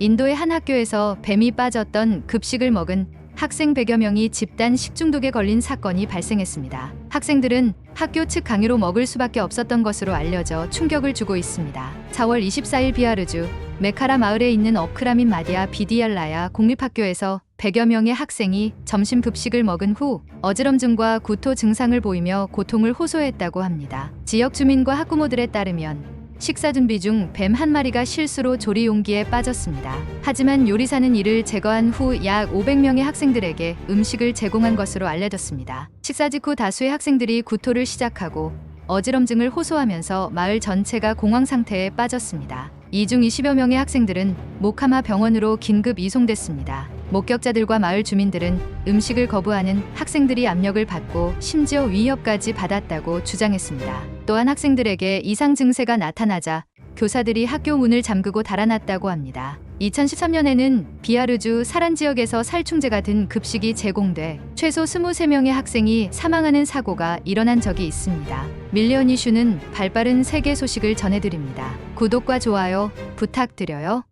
인도의 한 학교에서 뱀이 빠졌던 급식을 먹은 학생 100여 명이 집단 식중독에 걸린 사건이 발생했습니다. 학생들은 학교 측 강요로 먹을 수밖에 없었던 것으로 알려져 충격을 주고 있습니다. 4월 24일 비아르주 메카라 마을에 있는 어크라민 마디아 비디알라야 공립학교에서 100여 명의 학생이 점심 급식을 먹은 후 어지럼증과 구토 증상을 보이며 고통을 호소했다고 합니다. 지역 주민과 학부모들에 따르면 식사 준비 중 뱀 한 마리가 실수로 조리 용기에 빠졌습니다. 하지만 요리사는 이를 제거한 후 약 500명의 학생들에게 음식을 제공한 것으로 알려졌습니다. 식사 직후 다수의 학생들이 구토를 시작하고 어지럼증을 호소하면서 마을 전체가 공황 상태에 빠졌습니다. 이 중 20여 명의 학생들은 모카마 병원으로 긴급 이송됐습니다. 목격자들과 마을 주민들은 음식을 거부하는 학생들이 압력을 받고 심지어 위협까지 받았다고 주장했습니다. 또한 학생들에게 이상 증세가 나타나자 교사들이 학교 문을 잠그고 달아났다고 합니다. 2013년에는 비아르주 사란 지역에서 살충제가 든 급식이 제공돼 최소 23명의 학생이 사망하는 사고가 일어난 적이 있습니다. 밀리언 이슈는 발빠른 세계 소식을 전해드립니다. 구독과 좋아요 부탁드려요.